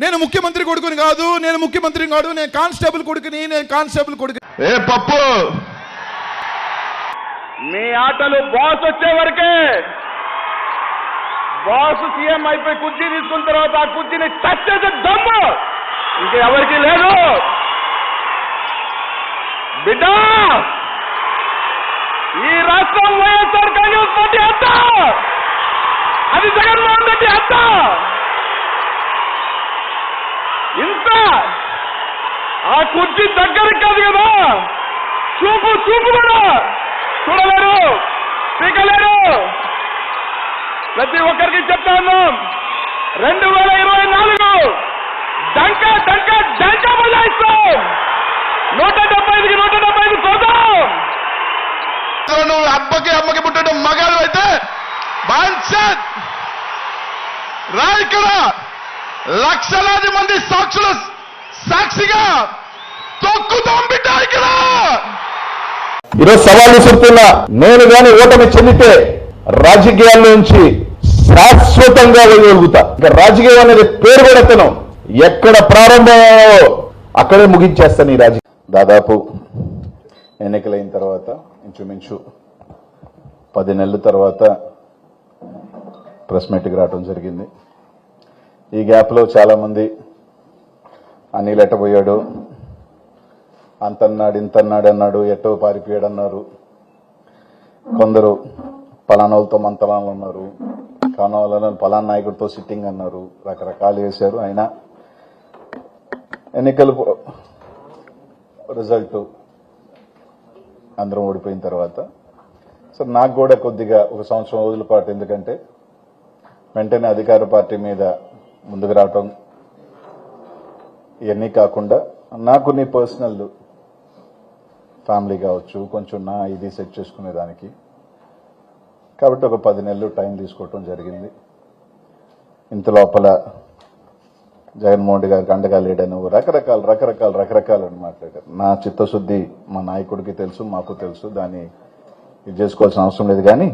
నేను ముఖ్యమంత్రి కొడుకుని కాదు నేను ముఖ్యమంత్రి కాదు నేను కానిస్టేబుల్ కొడుకుని నేను కానిస్టేబుల్ కొడుకు ఏ పప్పు? మీ ఆటలు బాస్ వచ్చే వరకే. బాస్ సీఎం అయిపోయి కుర్చీ తీసుకున్న తర్వాత ఆ కుర్చీని టచ్ చేసే దమ్ము. ఇంక ఎవరికి లేదు. బిడ్డ! ఈ రాష్ట్రం వైఎస్ఆర్ కాంగ్రెస్ పార్టీ అంత! అది జగన్మోహన్ రెడ్డి అంత! ఇంత? ఆ కుర్చీ దగ్గరికి కాదు కదా? చూపు చూపు కూడా. చూడలేరు పీకలేరు. ప్రతి ఒక్కరికి చెప్తా ఉన్నాం. రెండు వేల ఇరవై నాలుగు. డంక డంక డంక బజాయిస్తాం. నూట డెబ్బై ఐదుకి నూట డెబ్బై ఐదు పోతాం నువ్వు అబ్బకి అమ్మకి పుట్టడం మగాడు అయితే బాన్సత్ రా ఇక్కడ లక్షలాది మంది సాక్షుల సాక్షిగా తొక్కుతాం బిడ్డ ఇక్కడ ఈరోజు సవాల్ విసురుతున్నా నేను గాని ఓటమి చెందితే రాజకీయాల్లోంచి శాశ్వతంగా వెళ్ళగలుగుతా ఇంకా రాజకీయం అనేది పేరు పెడతాను. ఎక్కడ ప్రారంభమో అక్కడే ముగించేస్తాను ఈ రాజకీయం. దాదాపు ఎన్నికలైన తర్వాత ఇంచుమించు పది నెలల తర్వాత ప్రెస్ మీట్కి రావడం జరిగింది. ఈ గ్యాప్లో చాలామంది అనిల్ ఎట్టబోయాడు అంతన్నాడు ఇంతన్నాడు అన్నాడు ఎట్టో పారిపోయాడు అన్నారు కొందరు పలానోళ్ళతో మంతలాలు ఉన్నారు కానోళ్ళని పలానా నాయకుడితో సిట్టింగ్ అన్నారు. రకరకాలు వేశారు అయినా ఎన్నికలు రిజల్ట్ అందరం ఓడిపోయిన తర్వాత. సో నాకు కూడా కొద్దిగా ఒక సంవత్సరం రోజుల పాటు ఎందుకంటే వెంటనే అధికార పార్టీ మీద ముందుకు రావటం ఇవన్నీ కాకుండా నాకు నీ పర్సనల్ ఫ్యామిలీ కావచ్చు కొంచెం నా ఇది సెట్ చేసుకునే దానికి. కాబట్టి ఒక పది నెలలు టైం తీసుకోవటం జరిగింది. ఇంత లోపల జగన్మోహన్ రెడ్డి గారికి అండగా రకరకాల రకరకాల రకరకాలు మాట్లాడారు. నా చిత్తశుద్ధి మా నాయకుడికి తెలుసు మాకు తెలుసు దాన్ని ఇది చేసుకోవాల్సిన అవసరం లేదు. కానీ